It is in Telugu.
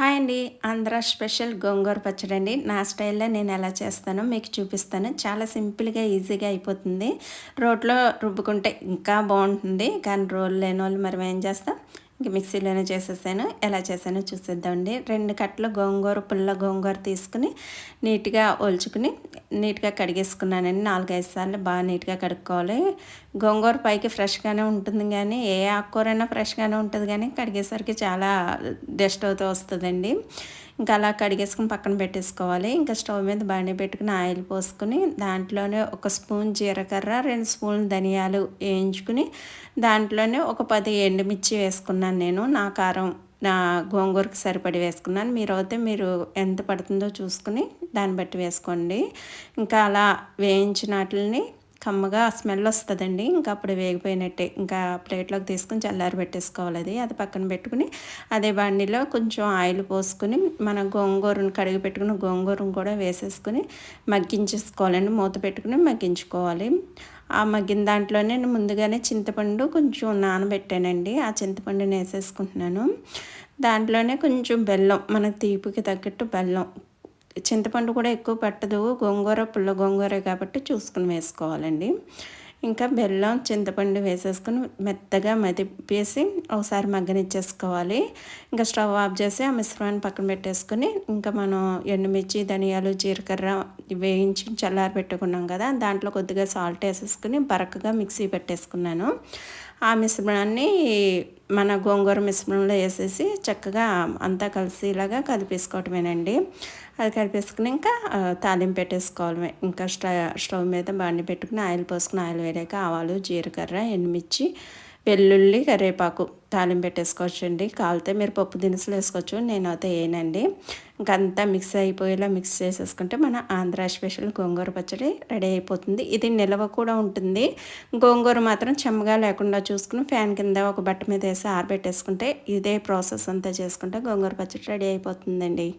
హాయ్ అండి. ఆంధ్ర స్పెషల్ గోంగూర పచ్చడి అండి నా స్టైల్లో నేను ఎలా చేస్తానో మీకు చూపిస్తాను. చాలా సింపుల్గా ఈజీగా అయిపోతుంది. రోట్లో రుబ్బుకుంటే ఇంకా బాగుంటుంది. కానీ రోల్ లేని వాళ్ళు మరి ఏం చేస్తాం? ఇంక మిక్సీలోనే చేసేసాను. ఎలా చేశానో చూసేద్దామండి రెండు కట్టలు గోంగూర పుల్ల గోంగూర తీసుకుని నీట్గా ఒలుచుకుని నీట్గా కడిగేసుకున్నానండి. నాలుగైదు సార్లు బాగా నీట్గా కడుక్కోవాలి. గోంగూర పైకి ఫ్రెష్గానే ఉంటుంది కానీ ఏ ఆకుకూరైనా ఫ్రెష్గానే ఉంటుంది కానీ కడిగేసరికి చాలా డస్ట్ అవుతూ వస్తుందండి. ఇంకా అలా కడిగేసుకుని పక్కన పెట్టేసుకోవాలి. ఇంకా స్టవ్ మీద బండి పెట్టుకుని ఆయిల్ పోసుకుని దాంట్లోనే ఒక స్పూన్ జీలకర్ర రెండు స్పూన్ ధనియాలు వేయించుకుని దాంట్లోనే ఒక పది ఎండుమిర్చి వేసుకున్నాను నేను. నా కారం నా గోంగూరకి సరిపడి వేసుకున్నాను. మీరు అయితే మీరు ఎంత పడుతుందో చూసుకుని దాన్ని బట్టి వేసుకోండి. ఇంకా అలా వేయించిన వాటిని కమ్మగా స్మెల్ వస్తుందండి. ఇంకా అప్పుడు వేగిపోయినట్టే. ఇంకా ప్లేట్లోకి తీసుకుని చల్లారి పెట్టేసుకోవాలి అది. అది పక్కన పెట్టుకుని అదే బండిలో కొంచెం ఆయిల్ పోసుకుని మన గోంగూరను కడిగి పెట్టుకుని గోంగూరను కూడా వేసేసుకుని మగ్గించేసుకోవాలండి. మూత పెట్టుకుని మగ్గించుకోవాలి. ఆ మగ్గిన దాంట్లోనే నేను ముందుగానే చింతపండు కొంచెం నానబెట్టానండి. ఆ చింతపండుని వేసేసుకుంటున్నాను. దాంట్లోనే కొంచెం బెల్లం మనకు తీపికి తగ్గట్టు బెల్లం చింతపండు కూడా ఎక్కువ పట్టదు. గోంగూర పుల్ల గోంగూర కాబట్టి చూసుకుని వేసుకోవాలండి. ఇంకా బెల్లం చింతపండు వేసేసుకుని మెత్తగా మదిపేసి ఒకసారి మగ్గనిచ్చేసుకోవాలి. ఇంకా స్టవ్ ఆఫ్ చేసి ఆ మిశ్రమాన్ని పక్కన పెట్టేసుకుని ఇంకా మనం ఎండుమిర్చి ధనియాలు జీలకర్ర వేయించి చల్లారి పెట్టుకున్నాం కదా దాంట్లో కొద్దిగా సాల్ట్ వేసేసుకుని బరకగా మిక్సీ పెట్టేసుకున్నాను. ఆ ఆ మిశ్రమాన్ని మన గోంగూర మిశ్రమంలో వేసేసి చక్కగా అంతా కలిసేలాగా కలిపేసుకోవటమేనండి. అది కలిపేసుకుని ఇంకా తాలింపు పెట్టేసుకోవడమే. ఇంకా స్టవ్ స్టవ్ మీద బండి పెట్టుకుని ఆయిల్ పోసుకుని ఆయిల్ వేడాక ఆవాలు జీలకర్ర ఎండుమిర్చి వెల్లుల్లి కరివేపాకు తాలింపు పెట్టేసుకోవచ్చండి. కాలితే మీరు పప్పు దినుసులు వేసుకోవచ్చు. నేను అయితే వేయనండి ఇంకంతా మిక్స్ అయిపోయేలా మిక్స్ చేసేసుకుంటే మన ఆంధ్ర స్పెషల్ గోంగూర పచ్చడి రెడీ అయిపోతుంది. ఇది నిల్వ కూడా ఉంటుంది. గోంగూర మాత్రం చెమ్మగా లేకుండా చూసుకుని ఫ్యాన్ కింద ఒక బట్ట మీద వేసి ఆరబెట్టేసుకుంటే ఇదే ప్రాసెస్ అంతా చేసుకుంటే గోంగూర పచ్చడి రెడీ అయిపోతుందండి.